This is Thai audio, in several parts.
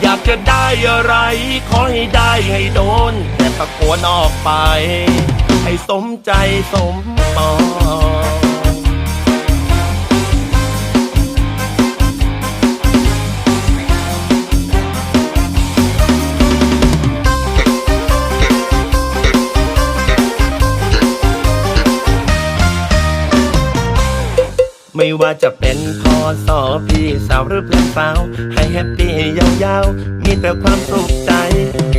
อยากจะได้อะไร ขอให้ได้ให้โดน แต่ตะโกนออกไป ให้สมใจสมปอง ไม่ว่าจะเป็นพอสอพี่สาวหรือเพื่อนสาว ให้แฮปปี้ยาวๆ มีแต่ความสุขใจ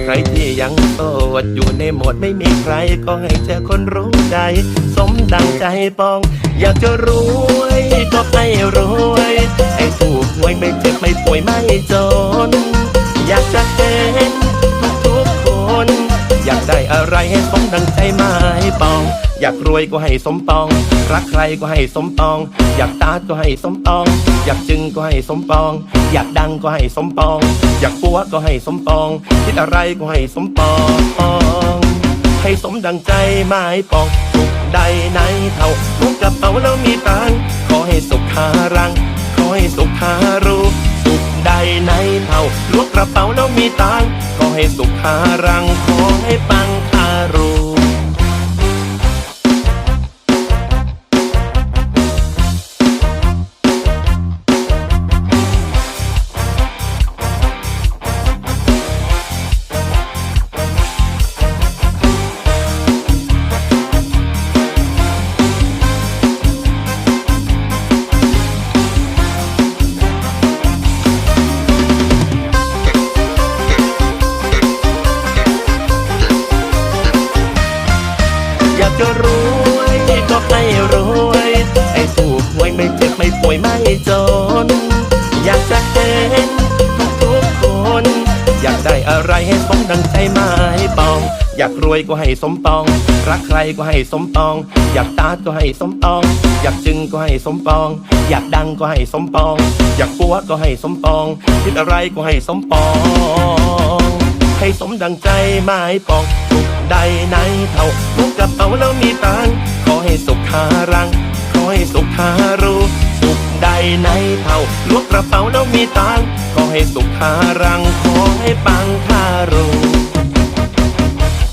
ใครที่ยังโสดอยู่ในโหมดไม่มีใคร ก็ให้เจอคนรู้ใจ สมดังใจปอง อยากจะรวยก็ให้รวยให้ถูกหวยไม่เจ็บไม่ป่วยไม่จน อยากรวยก็ให้สมปอง รักใครก็ให้สมปอง อยากตาดก็ให้สมปอง อยากจึงก็ให้สมปอง อยากดังก็ให้สมปอง อยากปัวก็ให้สมปอง คิดอะไรก็ให้สมปองให้สมดังใจหมายปองสุขใดในเท่าทุกกระเป๋าแล้วมีตังค์ขอให้สุขารัง ขอให้สุขารู้สุขใดในเท่าล้วกกระเป๋าแล้วมีตังขอให้สุขารัง ขอให้ปังคารู้ กจะรวยก็ให้รวยให้ถูกหวยไม่เจ็บไม่ป่วยไม่จน อยากจะเห็นทุกๆคน อยากได้อะไรให้สมดังใจหมายปอง อยากรวยก็ให้สมปอง รักใครก็ให้สมปอง อยากตาดก็ให้สมปอง อยากจึงก็ให้สมปอง อยากดังก็ให้สมปอง อยากปัวก็ให้สมปองคิดอะไรก็ให้สมปอง ให้สมดังใจหมายปองสุขใดในเท่าลูกกระเป๋าแล้วมีตังขอให้สุขหารัง ขอให้สุขหารู้สุขใดในเท่าลูกกระเป๋าแล้วมีตังขอให้สุขหารัง ขอให้ปังคารู้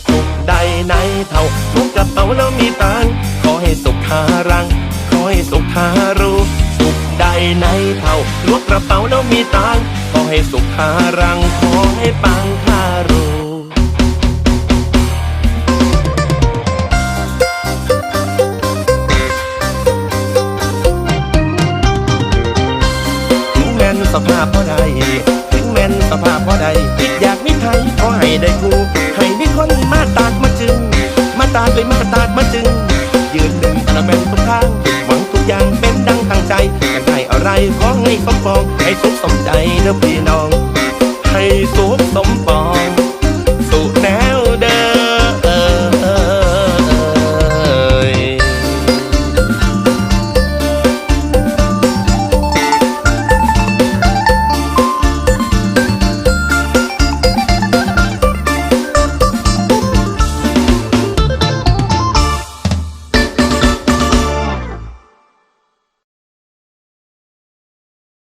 สุขใดในเท่าลูกกระเป๋าแล้วมีตังขอให้สุขหารัง ขอให้สุขหารู้สุขใดในเท่าลูกกระเป๋าแล้วมีตัง ให้สุขหารังขอให้ปังคารูถึงแม้นสภาพพอใดถึงแม้นสภาพพอใดคิดอยากมีไทยขอให้ได้กูให้มีคนมาตาดมาจึง มาตาดเลยมาตาดมาจึง ป็นดังตั้งใจอยากอะไรขอให้สมปองให้สุขสมใจเด้อพี่น้อง